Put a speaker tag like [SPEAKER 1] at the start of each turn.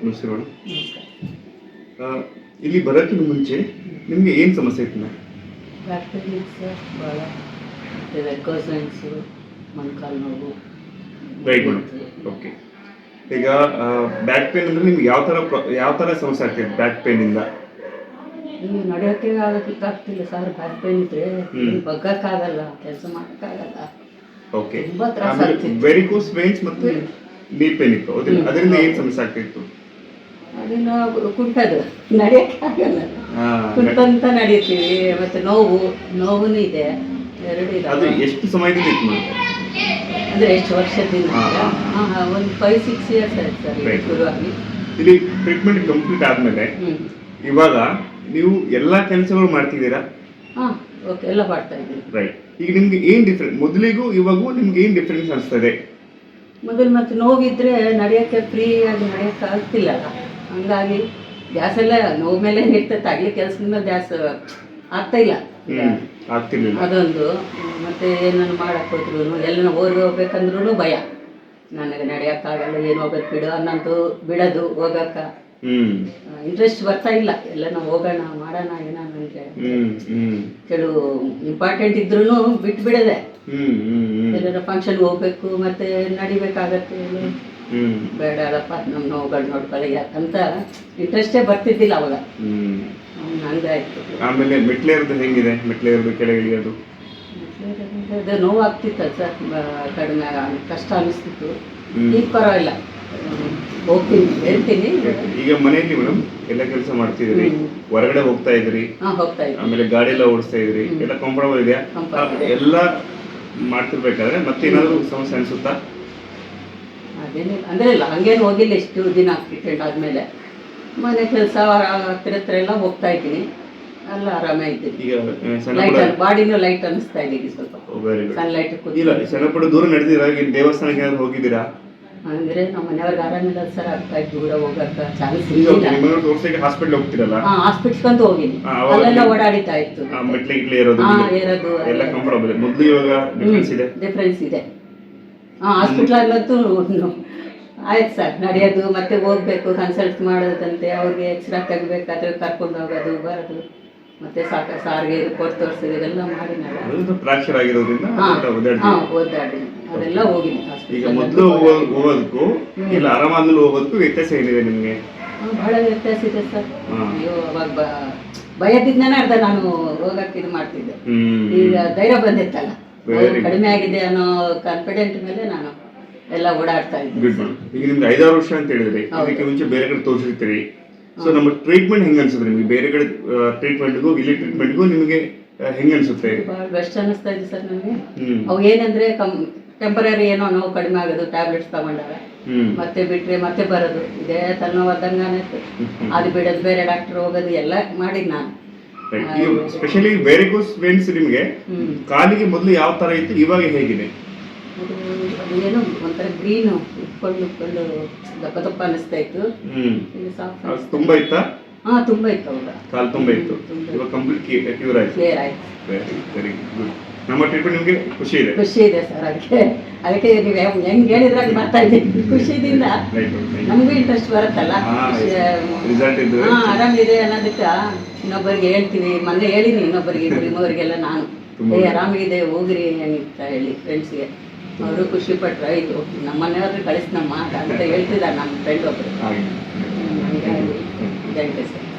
[SPEAKER 1] ನಮಸ್ಕಾರ ಮೇಡಮ್. ಇಲ್ಲಿ ಬರೋಕ್ಕಿಂತ ಮುಂಚೆ ನಿಮಗೆ ಏನು ಸಮಸ್ಯೆ ಇತ್ತು ಮ್ಯಾಮ್
[SPEAKER 2] ಬ್ಯಾಕ್ ಪೇನ್ ಸರ್ ಭಾಳ. ಮತ್ತು ವೆಕೋಸೈನ್ಸು ಮೊಣಕಾಲು ನೋವು.
[SPEAKER 1] ರೈಟ್ ಮೇಡಮ್ ಓಕೆ ಈಗ ಬ್ಯಾಕ್ ಪೇನ್ ಅಂದ್ರೆ ನಿಮ್ಗೆ ಯಾವ ಥರ ಯಾವ ಥರ ಸಮಸ್ಯೆ ಆಗ್ತಿದೆ ಬ್ಯಾಕ್ ಪೇನಿಂದ
[SPEAKER 2] ನೀವು ನಡೆಯೋಕ್ಕೆ ಆಗೋಕ್ಕಾಗ್ತಿಲ್ಲ ಸರ್ ಬ್ಯಾಕ್ ಪೇನ್ ಇದ್ರೆ. ಬಗ್ಗಕ್ಕಾಗಲ್ಲ ಕೆಲಸ ಮಾಡೋಕ್ಕಾಗಲ್ಲ.
[SPEAKER 1] ಓಕೆ
[SPEAKER 2] ತುಂಬಾ ತ್ರಾಸ ಆಗ್ತಿತ್ತು.
[SPEAKER 1] ವೆರಿಕೋಸ್ ವೇನ್ಸ್ ಮತ್ತು
[SPEAKER 2] ಹ್ಮ್.
[SPEAKER 1] ನೀ ಪೇನ್ ಇತ್ತು. ಅದರಿಂದ ಏನು ಸಮಸ್ಯೆ ಆಗ್ತಿತ್ತು?
[SPEAKER 2] ಅದನ್ನು ಕುಂಟದು ನಡೆಯಕ್ಕಾಗಲ್ಲ. ಕುಂಟಂತ ನಡೀತೀವಿ. ಮತ್ತೆ ನೋವು ನೋವು ಇದೆ. ಎರಡು
[SPEAKER 1] ಅದು ಎಷ್ಟು ಸಮಯದಿಂದ ಇತ್ತು ಮೇಡಮ್?
[SPEAKER 2] ಅಂದರೆ ಎಷ್ಟು ವರ್ಷದಿಂದ ಒಂದು ಫೈವ್ ಸಿಕ್ಸ್ ಇಯರ್ಸ್ ಆಯ್ತು ಸರ್
[SPEAKER 1] Right.
[SPEAKER 2] ಶುರುವಾಗಿ.
[SPEAKER 1] ಇಲ್ಲಿ ಟ್ರೀಟ್ಮೆಂಟ್ ಕಂಪ್ಲೀಟ್ ಆದ್ಮೇಲೆ
[SPEAKER 2] ಹ್ಞೂ
[SPEAKER 1] ಇವಾಗ ನೀವು ಎಲ್ಲ ಕೆಲಸಗಳು ಮಾಡ್ತಿದ್ದೀರಾ?
[SPEAKER 2] ಹಾಂ ಓಕೆ ಎಲ್ಲ ಮಾಡ್ತಾ ಇದ್ದೀನಿ.
[SPEAKER 1] ರೈಟ್ ಈಗ ನಿಮ್ಗೆ ಏನ್ ಡಿಫ್ರೆನ್ಸ್ ಮೊದಲಿಗೂ ಇವಾಗೂ ನಿಮ್ಗೆ ಏನ್ ಡಿಫ್ರೆನ್ಸ್ ಅನಿಸ್ತದೆ?
[SPEAKER 2] ಮೊದಲು ಮತ್ತೆ ನೋವಿದ್ರೆ ನಡೆಯೋಕ್ಕೆ ನಡೆಯೋಕೆ ಆಗ್ತಿಲ್ಲ ಆಗ್ತಿಲ್ಲಲ್ಲ ಹಂಗಾಗಿ ಗ್ಯಾಸ್ ಎಲ್ಲ ನೋವು ಮೇಲೆ ಇರ್ತೈತೆ ಆಗ್ಲಿ ಕೆಲಸದಿಂದ ಗ್ಯಾಸ್ ಆಗ್ತಾ ಇಲ್ಲ. ಅದೊಂದು. ಮತ್ತೆ ಏನನ್ನು ಮಾಡಕ್ಕೆ ಹೋದ್ರು ಎಲ್ಲ ಓದಿ ಹೋಗ್ಬೇಕಂದ್ರೂ ಭಯ. ನನಗೆ ನಡೆಯೋಕ್ಕಾಗಲ್ಲ ಏನು ಹೋಗೋದು ಬಿಡು ಅನ್ನೋದು ಬಿಡೋದು ಹೋಗಕ್ಕ. ಇಂಟ್ರೆಸ್ಟ್ ಬರ್ತಾ ಇಲ್ಲ. ಎಲ್ಲ ನಾವು ಹೋಗೋಣ ಮಾಡೋಣ ಏನೋ ನನಗೆ ಕೆಲವು ಇಂಪಾರ್ಟೆಂಟ್ ಇದ್ರೂ ಬಿಟ್ಟು ಬಿಡದೆ ಎಲ್ಲರ ಫಂಕ್ಷನ್ಗೆ ಹೋಗ್ಬೇಕು ಮತ್ತೆ ನಡಿಬೇಕಾಗತ್ತೆ ಬೇಡ ಅಲ್ಲಪ್ಪ ನಮ್ಮ ನೋವುಗಳು ನೋಡ್ಕೊಳ್ಳಿ. ಯಾಕಂತ ಇಂಟ್ರೆಸ್ಟೇ ಬರ್ತಿದ್ದಿಲ್ಲ ಅವಾಗ. ಹಂಗಾಯ್ತು
[SPEAKER 1] ಆಮೇಲೆ ಮೆಟ್ಲೇರ್ದು ಹೆಂಗಿದೆ? ಮೆಟ್ಲೇರ್ದು ಕೆಳಗೆ ಅದು
[SPEAKER 2] ಅದು ನೋವು ಆಗ್ತಿತ್ತು ಸರ್ ಕಡಿಮೆ ಕಷ್ಟ ಅನಿಸ್ತಿತ್ತು. ಈಗ ಪರವಾಗಿಲ್ಲ. ಹೋಗ್ತೀನಿ ಹೇಳ್ತೀನಿ.
[SPEAKER 1] ಈಗ ಮನೆಯಲ್ಲಿ ಮೇಡಮ್ ಎಲ್ಲ ಕೆಲಸ ಮಾಡ್ತಿದ್ದೀರಿ? ಹೊರಗಡೆ ಹೋಗ್ತಾ ಇದ್ರಿ
[SPEAKER 2] ಹಾಂ ಹೋಗ್ತಾ ಇದ್ರಿ
[SPEAKER 1] ಆಮೇಲೆ ಗಾಡಿ ಎಲ್ಲ ಓಡಿಸ್ತಾ ಇದ್ರಿ. ಎಲ್ಲ ಕಂಫರ್ಟಬಲ್ ಇದೆಯಾ. ಎಲ್ಲ ಮಾಡ್ತಿರ್ಬೇಕಾದ್ರೆ ಮತ್ತೆ ಏನಾದ್ರು ಸಮಸ್ಯೆ ಅನ್ಸುತ್ತಾ?
[SPEAKER 2] ಅದೇನಿಲ್ಲ ಅಂದರೆ ಇಲ್ಲ ಹಂಗೇನು ಹೋಗಿಲ್ಲ ಇಷ್ಟು ದಿನ ಆಕ್ಸಿಡೆಂಟ್ ಆದಮೇಲೆ. ಮನೆ ಕೆಲಸ ಹತ್ತಿರ ಹತ್ರ ಎಲ್ಲ ಹೋಗ್ತಾ ಇದ್ದೀನಿ. ಅಲ್ಲ ಆರಾಮೇ ಇದ್ದೀನಿ.
[SPEAKER 1] ಈಗ ಸಣ್ಣ
[SPEAKER 2] ಲೈಟ್
[SPEAKER 1] ಪುಟ್ಟ
[SPEAKER 2] ಬಾಡಿನೂ ಲೈಟ್ ಅನಿಸ್ತಾ ಇದೆ ಈಗ ಸ್ವಲ್ಪ.
[SPEAKER 1] ವೆರಿ ಗುಡ್
[SPEAKER 2] ಸನ್ಲೈಟ್
[SPEAKER 1] ಇಲ್ಲ ಸಣ್ಣ ಪುಟ್ಟ ದೂರ ನಡೆದಿರಾ ಈಗ ದೇವಸ್ಥಾನಕ್ಕೆ ಏನಾದ್ರು ಹೋಗಿದ್ದೀರಾ?
[SPEAKER 2] ಅಂದ್ರೆ ನಮ್ಮ ಮನೆಯವ್ರಿಗೆ ಆರಾಮಿಲ್ಲ ಸರ್ ಅದಕ್ಕಾಗಿ ದೂರ ಹೋಗಕ್ಕೆ ಚಾನ್ಸ್
[SPEAKER 1] ಈಗ
[SPEAKER 2] ಇಲ್ಲ.
[SPEAKER 1] ತೋರ್ಸಕ್ಕೆ ಹಾಸ್ಪಿಟಲ್ ಹೋಗ್ತಿರಲ್ಲ?
[SPEAKER 2] ಹಾಸ್ಪಿಟ್ಲ್ಗಂತೂ ಹೋಗಿನಿ
[SPEAKER 1] ಹಾ, ಅವಾಗ
[SPEAKER 2] ಅಲ್ಲೆಲ್ಲ
[SPEAKER 1] ನೀವು-
[SPEAKER 2] ಓಡಾಡಿತಾ ಇತ್ತು.
[SPEAKER 1] ಆ ಮೆಟ್ಲೆ ಗಿಟ್ಲೆ ಇರೋದು
[SPEAKER 2] ಹಾ, ಇರೋದು
[SPEAKER 1] ಎಲ್ಲ ಕಂಫರ್ಟಬಲ್ ಮೊದಲು ಇವಾಗ ಡಿಫ್ರೆನ್ಸ್ ಇದೆ?
[SPEAKER 2] ಡಿಫ್ರೆನ್ಸ್ ಇದೆ. ಹಾಸ್ಪಿಟ್ಲಲ್ಲಂತೂ ಆಯ್ತು ಸರ್ ನಡೆಯೋದು ಮತ್ತೆ ಹೋಗ್ಬೇಕು ಕನ್ಸಲ್ಟ್ ಮಾಡೋದಂತೆ ಅವ್ರಿಗೆ ಎಕ್ಸ್ರಾ ತೆಗಿಬೇಕಾದ್ರೆ ಕರ್ಕೊಂಡು ಹೋಗೋದು ಬರೋದು ಮತ್ತೆ ಸಾಕ ಸಾರಿಗೆ ರಿಪೋರ್ಟ್ ತೋರಿಸೋದು ಇದೆಲ್ಲ
[SPEAKER 1] ಅದು ಫ್ರಾಕ್ಚರ್ ಆಗಿರೋದ್ರಿಂದ
[SPEAKER 2] ಹಾಂ ಓದಾಡಿ ಅದೆಲ್ಲ ಹೋಗಿನಿ
[SPEAKER 1] ಈಗ ಮೊದಲು ಹೋಗೋದಕ್ಕೂ ಇಲ್ಲ ಆರಾಮಾದ್ಮೇಲೆ ಹೋಗೋದಕ್ಕೂ ವ್ಯತ್ಯಾಸ ಏನಿದೆ ನಿಮಗೆ?
[SPEAKER 2] ಬಹಳ ವ್ಯತ್ಯಾಸ ಇದೆ ಸರ್. ಅಯ್ಯೋ ಅವಾಗ ಭಯದಿಂದನೇ ಅರ್ಧ ನಾನು ಹೋಗಕ್ಕೆ ಇದು ಮಾಡ್ತಿದ್ದೆ. ಈಗ ಧೈರ್ಯ ಬಂದಿತ್ತಲ್ಲ. ಕಡಿಮೆ ಆಗಿದೆ ಅನ್ನೋ ಕಾನ್ಫಿಡೆಂಟ್ ಮೇಲೆ ನಾನು ಎಲ್ಲ ಓಡಾಡ್ತಾ ಇದ್ದೀನಿ.
[SPEAKER 1] ಗುಡ್ ಮೇಡಮ್ ಈಗ ನಿಮ್ಗೆ ಐದಾರು ವರ್ಷ ಅಂತ ಹೇಳಿದ್ರಿ
[SPEAKER 2] ಅದಕ್ಕೆ
[SPEAKER 1] ಇದಕ್ಕೆ ಮುಂಚೆ ಬೇರೆ ಕಡೆ ತೋರಿಸಿರ್ತೀರಿ. ಸೊ ನಮ್ಮ ಟ್ರೀಟ್ಮೆಂಟ್ ಹೆಂಗ್ ಅನ್ಸುತ್ತೆ ನಿಮಗೆ? ಬೇರೆ ಕಡೆ ಟ್ರೀಟ್ಮೆಂಟ್ಗೂ ಇಲ್ಲಿ ಟ್ರೀಟ್ಮೆಂಟ್ಗೂ ನಿಮಗೆ ಹೆಂಗೆ ಅನ್ಸುತ್ತೆ?
[SPEAKER 2] ಭಾಳ ಬೆಸ್ಟ್ ಅನ್ನಿಸ್ತಾ ಇದೆ ಸರ್ ನನಗೆ.
[SPEAKER 1] ಹ್ಮ್.
[SPEAKER 2] ಅವು ಏನಂದ್ರೆ ಕಮ್ ಟೆಂಪರರಿ ಏನೋ ನೋವು ಕಡಿಮೆ ಆಗೋದು ಟ್ಯಾಬ್ಲೆಟ್ಸ್ ತಗೊಂಡಾಗ.
[SPEAKER 1] ಹ್ಮ್.
[SPEAKER 2] ಮತ್ತೆ ಬಿಟ್ರೆ ಮತ್ತೆ ಬರೋದು. ಇದೇ ತನ್ನವಾದಂಗಾನೆ ಅದು ಬಿಡೋದು ಬೇರೆ ಡಾಕ್ಟರ್ ಹೋಗೋದು ಎಲ್ಲ ಮಾಡಿದ್ ನಾನು.
[SPEAKER 1] ಸ್ಪೆಷಲಿ ಗುಡ್ ವೆನ್ಸ್ ನಿಮಗೆ ಕಾಲಿಗೆ ಮೊದಲು ಯಾವ ತರ ಇತ್ತು? ಇವಾಗ ಹೇಗಿದೆ?
[SPEAKER 2] ಏನೋ ಒಂಥರ ಗ್ರೀನು ಉಟ್ಕೊಂಡು ಉಟ್ಕೊಂಡು ದಪ್ಪ ದಪ್ಪ ಅನಿಸ್ತಾ ಇತ್ತು.
[SPEAKER 1] ತುಂಬಾ ಇತ್ತಾ?
[SPEAKER 2] ಹಾಂ ತುಂಬ ಇತ್ತು ಅವಾಗ
[SPEAKER 1] ಕಾಲು ತುಂಬಾ ಇತ್ತು. ಇವಾಗ ಕಂಪ್ಲೀಟ್ ಕ್ಯೂರ್ ಆಯ್ತು.
[SPEAKER 2] ಕ್ಲಿಯರ್ ಆಯ್ತು.
[SPEAKER 1] ವೆರಿ ವೆರಿ ಗುಡ್ ನಮ್ಮ ಟ್ರೀಟ್ಮೆಂಟ್ ನಿಮಗೆ ಖುಷಿ ಇದೆ?
[SPEAKER 2] ಖುಷಿ ಇದೆ ಸರ್ ಅದಕ್ಕೆ ಅದಕ್ಕೆ ನೀವು ಹೆಂಗ್- ಹೇಳಿದ್ರೆ ಹಂಗ್ ಮಾಡ್ತಾ ಇದ್ದೀನಿ ಖುಷಿದಿಂದ. ನಮಗೂ ಇಂಟ್ರೆಸ್ಟ್ ಬರುತ್ತಲ್ಲ.
[SPEAKER 1] ರಿಸಲ್ಟ್ ಇದ್ದು
[SPEAKER 2] ಹಾ ಆರಾಮಿದೆ ಅನ್ನೋದಕ್ಕೆ. ಇನ್ನೊಬ್ಬರಿಗೆ ಹೇಳ್ತೀವಿ ಮೊನ್ನೆ ಹೇಳಿನಿ ಇನ್ನೊಬ್ಬರಿಗೆ ಇಬ್ಬರಿಗೆಲ್ಲ ನಾನು. ಏ ಆರಾಮಿದೆ ಹೋಗ್ರಿ ಅಂತ ಹೇಳಿ ಫ್ರೆಂಡ್ಸ್ಗೆ ಅವರು ಖುಷಿ ಪಟ್ರು ಆಯ್ತು ನಮ್ಮ ಮನೆಯವ್ರಿಗೆ ಕಳಿಸ್ನಮ್ಮ ಅಂತ ಹೇಳ್ತಿದ್ದಾರೆ ನಮ್ಮ ಫ್ರೆಂಡ್ ಒಬ್ಬರು
[SPEAKER 1] ಹಾಗೆ.
[SPEAKER 2] ಹಂಗಾಗಿ. Thank you sir.